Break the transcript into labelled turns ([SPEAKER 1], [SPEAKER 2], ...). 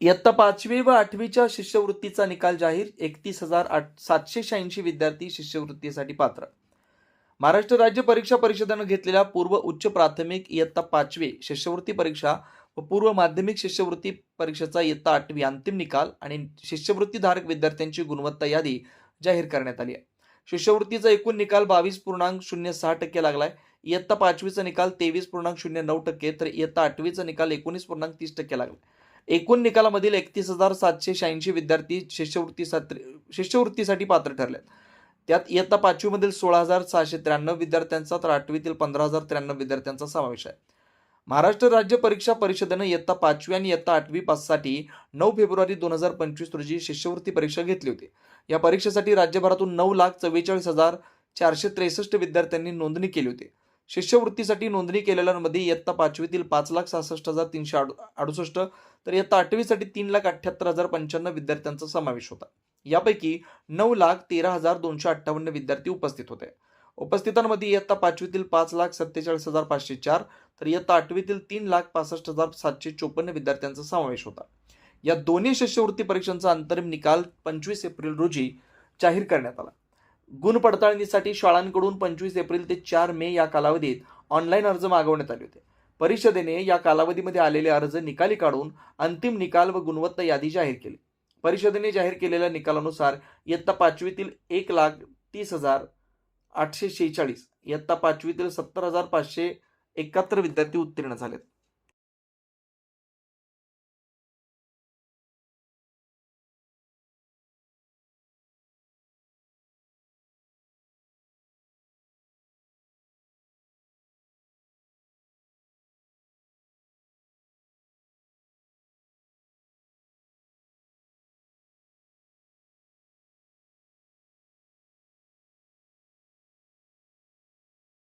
[SPEAKER 1] इयत्ता पाचवी व आठवीच्या शिष्यवृत्तीचा निकाल जाहीर एकतीस हजार आठ सातशे शहाऐंशी विद्यार्थी शिष्यवृत्तीसाठी पात्र. महाराष्ट्र राज्य परीक्षा परिषदेनं घेतलेल्या पूर्व उच्च प्राथमिक इयत्ता पाचवी शिष्यवृत्ती परीक्षा व पूर्व माध्यमिक शिष्यवृत्ती परीक्षेचा इयत्ता आठवी अंतिम निकाल आणि शिष्यवृत्तीधारक विद्यार्थ्यांची गुणवत्ता यादी जाहीर करण्यात आली आहे. शिष्यवृत्तीचा एकूण निकाल बावीस पूर्णांक शून्य सहा टक्के लागलाय. इयत्ता पाचवीचा निकाल तेवीस पूर्णांक शून्य नऊ टक्के तर इयत्ता आठवीचा निकाल एकोणीस पूर्णांक तीस टक्के लागला एकूण निकालामधील एकतीस हजार सातशे शहाऐंशी विद्यार्थी शिष्यवृत्तीसाठी शिष्यवृत्तीसाठी पात्र ठरले त्यात इयत्ता पाचवीमधील सोळा हजार सहाशे त्र्याण्णव विद्यार्थ्यांचा तर आठवीतील पंधरा हजार त्र्याण्णव विद्यार्थ्यांचा समावेश आहे. महाराष्ट्र राज्य परीक्षा परिषदेनं इयत्ता पाचवी आणि इयत्ता आठवी पाससाठी नऊ फेब्रुवारी दोन हजार पंचवीस रोजी शिष्यवृत्ती परीक्षा घेतली होती. या परीक्षेसाठी राज्यभरातून नऊ लाख चव्वेचाळीस हजार चारशे त्रेसष्ट विद्यार्थ्यांनी नोंदणी केली होती. शिष्यवृत्तीसाठी नोंदणी केलेल्यांमध्ये इयत्ता पाचवीतील पाच लाख सहासष्ट हजार तीनशे अडुसष्ट तर इयत्ता आठवीसाठी तीन लाख अठ्ठ्याहत्तर हजार पंच्याण्णव विद्यार्थ्यांचा समावेश होता. यापैकी नऊ लाख तेरा हजार दोनशे अठ्ठावन्न विद्यार्थी उपस्थित होते. उपस्थितांमध्ये इयत्ता पाचवीतील पाच लाख सत्तेचाळीस हजार पाचशे चार तर इयत्ता आठवीतील तीन लाख पासष्ट हजार सातशे चोपन्न विद्यार्थ्यांचा समावेश होता. या दोन्ही शिष्यवृत्ती परीक्षांचा अंतरिम निकाल पंचवीस एप्रिल रोजी जाहीर करण्यात आला. गुण पडताळणीसाठी शाळांकडून पंचवीस एप्रिल ते चार मे या कालावधीत ऑनलाईन अर्ज मागवण्यात आले होते. परिषदेने या कालावधीमध्ये आलेले अर्ज निकाली काढून अंतिम निकाल व गुणवत्ता यादी जाहीर केली. परिषदेने जाहीर केलेल्या निकालानुसार इयत्ता पाचवीतील एक लाख तीस हजार आठशे शेहेचाळीस इयत्ता पाचवीतील सत्तर हजार पाचशे एकाहत्तर विद्यार्थी उत्तीर्ण झालेत.